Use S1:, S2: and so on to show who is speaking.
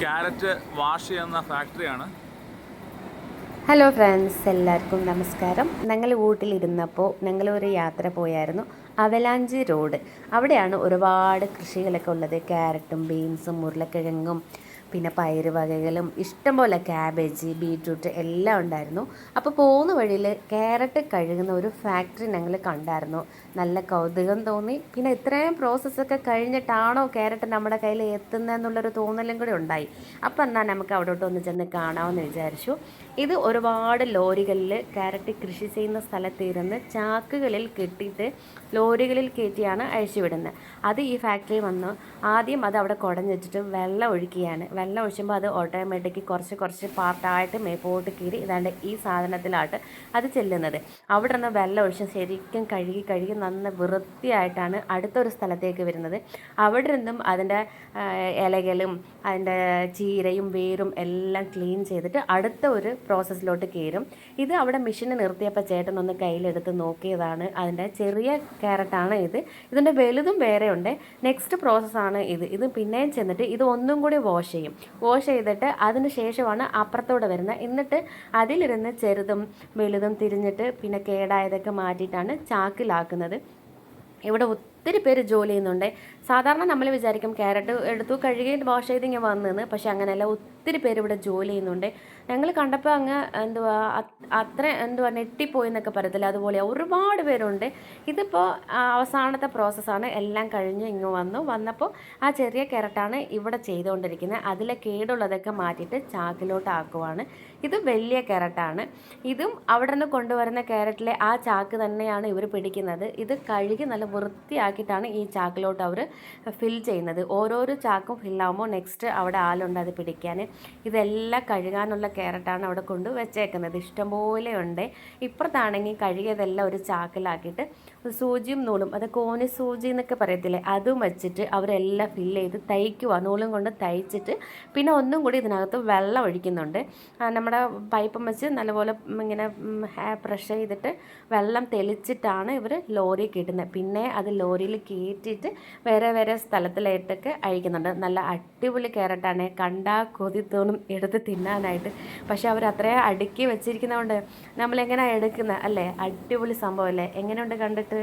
S1: Carrot wash ചെയ്യുന്ന ഫാക്ടറിയാണ്.
S2: Hello friends എല്ലാവർക്കും നമസ്കാരം. ഞങ്ങൾ വീട്ടിലിരുന്നപ്പോൾ ഞങ്ങൾ ഒരു യാത്ര പോയായിരുന്നു അവലാഞ്ചി റോഡ്. അവിടെയാണ് ഒരുപാട് കൃഷികളൊക്കെ ഉള്ളത്. ക്യാരറ്റും ബീൻസും ഉരുളക്കിഴങ്ങും പിന്നെ പയറ് വകകളും ഇഷ്ടംപോലെ ക്യാബേജ് ബീട്രൂട്ട് എല്ലാം ഉണ്ടായിരുന്നു. അപ്പോൾ പോകുന്ന വഴിയിൽ ക്യാരറ്റ് കഴുകുന്ന ഒരു ഫാക്ടറി ഞങ്ങൾ കണ്ടായിരുന്നു. നല്ല കൗതുകം തോന്നി. പിന്നെ ഇത്രയും പ്രോസസ്സൊക്കെ കഴിഞ്ഞിട്ടാണോ ക്യാരറ്റ് നമ്മുടെ കയ്യിൽ എത്തുന്നതെന്നുള്ളൊരു തോന്നലും കൂടി ഉണ്ടായി. അപ്പോൾ എന്നാൽ നമുക്ക് അവിടോട്ട് ഒന്ന് ചെന്ന് കാണാമെന്ന് വിചാരിച്ചു. ഇത് ഒരുപാട് ലോറികളിൽ ക്യാരറ്റ് കൃഷി ചെയ്യുന്ന സ്ഥലത്ത് ഇരുന്ന് ചാക്കുകളിൽ കെട്ടിയിട്ട് ലോറികളിൽ കയറ്റിയാണ് അഴിച്ചുവിടുന്നത്. അത് ഈ ഫാക്ടറി വന്ന് ആദ്യം അത് അവിടെ കുടഞ്ഞിട്ടിട്ട് വെള്ളം ഒഴിക്കുകയാണ്. വെള്ളം ഒഴിക്കുമ്പോൾ അത് ഓട്ടോമാറ്റിക്ക് കുറച്ച് കുറച്ച് പാർട്ടായിട്ട് മേപ്പോട്ട് കീറി ഇതാണ്ട് ഈ സാധനത്തിലാട്ട് അത് ചെല്ലുന്നത്. അവിടെ നിന്ന് വെള്ളം ഒഴിച്ച് ശരിക്കും കഴുകി കഴുകി നന്ന വൃത്തിയായിട്ടാണ് അടുത്തൊരു സ്ഥലത്തേക്ക് വരുന്നത്. അവിടെ നിന്നും അതിന്റെ ഇലകളും അതിന്റെ ചീരയും വേരും എല്ലാം ക്ലീൻ ചെയ്തിട്ട് അടുത്ത ഒരു പ്രോസസ്സിലോട്ട് കയറും ഇത് അവിടെ മെഷീനെ നിർത്തിയപ്പോൾ ചേട്ടൻ ഒന്ന് കയ്യിലെടുത്ത് നോക്കിയതാണ്. അതിന്റെ ചെറിയ ക്യാരറ്റാണ് ഇത്. ഇതിന്റെ വലുതും വേറെ ഉണ്ട് നെക്സ്റ്റ് പ്രോസസ്സാണ് ഇത്. ഇത് പിന്നെയും ചെന്നിട്ട് ഇത് ഒന്നും കൂടി വാഷ് ചെയ്യും. വാഷ് ചെയ്തിട്ട് അതിന് ശേഷമാണ് അപ്പുറത്തോടെ വരുന്നത് എന്നിട്ട് അതിലിരുന്ന് ചെറുതും വലുതും തിരിഞ്ഞിട്ട് പിന്നെ കേടായതൊക്കെ മാറ്റിയിട്ടാണ് ചാക്കിലാക്കുന്നത്. ഇവിടെ ഒത്തിരി പേര് ജോലി ചെയ്യുന്നുണ്ട്. സാധാരണ നമ്മൾ വിചാരിക്കും ക്യാരറ്റ് എടുത്തു കഴുകി വാഷ് ചെയ്ത് ഇങ്ങനെ വന്നെന്ന്. പക്ഷേ അങ്ങനെയല്ല ഒത്തിരി പേര് ഇവിടെ ജോലി ചെയ്യുന്നുണ്ട്. ഞങ്ങൾ കണ്ടപ്പോൾ അങ്ങ് എന്തുവാ അത്ര എന്തുവാ നെട്ടിപ്പോയി എന്നൊക്കെ പറയത്തില്ല. അതുപോലെ ഒരുപാട് പേരുണ്ട്. ഇതിപ്പോൾ അവസാനത്തെ പ്രോസസ്സാണ് എല്ലാം കഴിഞ്ഞ് ഇങ്ങ് വന്നു. വന്നപ്പോൾ ആ ചെറിയ ക്യാരറ്റാണ് ഇവിടെ ചെയ്തുകൊണ്ടിരിക്കുന്നത്. അതിലെ കേടുള്ളതൊക്കെ മാറ്റിയിട്ട് ചാക്കിലോട്ട് ആക്കുവാണ് ഇത് വലിയ ക്യാരറ്റാണ്. ഇതും അവിടെ നിന്ന് കൊണ്ടുവരുന്ന ക്യാരറ്റിലെ ആ ചാക്ക് തന്നെയാണ് ഇവർ പിടിക്കുന്നത്. ഇത് കഴുകി നല്ല വൃത്തിയാക്കിയിട്ടാണ് ഈ ചാക്കിലോട്ട് അവർ ഫിൽ ചെയ്യുന്നത്. ഓരോരോ ചാക്കും ഫില്ലാകുമ്പോൾ നെക്സ്റ്റ് അവിടെ ആളുണ്ട് അത് പിടിക്കാൻ ഇതെല്ലാം കഴുകാനുള്ള ക്യാരറ്റാണ് അവിടെ കൊണ്ട് വെച്ചേക്കുന്നത്. ഇഷ്ടംപോലെ ഉണ്ട്. ഇപ്പുറത്താണെങ്കിൽ കഴുകിയതെല്ലാം ഒരു ചാക്കിലാക്കിയിട്ട് സൂചിയും നൂലും അത് കോനി സൂചി എന്നൊക്കെ പറയത്തില്ലേ അതും വെച്ചിട്ട് അവരെല്ലാം ഫില്ല് ചെയ്ത് തയ്ക്കുക നൂലും കൊണ്ട് തയ്ച്ചിട്ട് പിന്നെ ഒന്നും കൂടി ഇതിനകത്ത് വെള്ളം ഒഴിക്കുന്നുണ്ട്. നമ്മുടെ പൈപ്പും വെച്ച് നല്ലപോലെ ഇങ്ങനെ പ്രഷർ ചെയ്തിട്ട് വെള്ളം തെളിച്ചിട്ടാണ് ഇവർ ലോറി കിട്ടുന്നത് പിന്നെ അത് ലോറിയിൽ കയറ്റിയിട്ട് വേറെ വേറെ സ്ഥലത്തിലായിട്ടൊക്കെ അഴിക്കുന്നുണ്ട്. നല്ല അടിപൊളി ക്യാരറ്റാണ്. കണ്ടാൽ കൊതി തോന്നും. എടുത്ത് തിന്നാനായിട്ട്. പക്ഷേ അവർ അത്രയും അടുക്കി വെച്ചിരിക്കുന്നതുകൊണ്ട് നമ്മളെങ്ങനെയാണ് എടുക്കുന്നത് അല്ലേ? അടിപൊളി സംഭവമല്ലേ എങ്ങനെയുണ്ട് കണ്ടിട്ട്?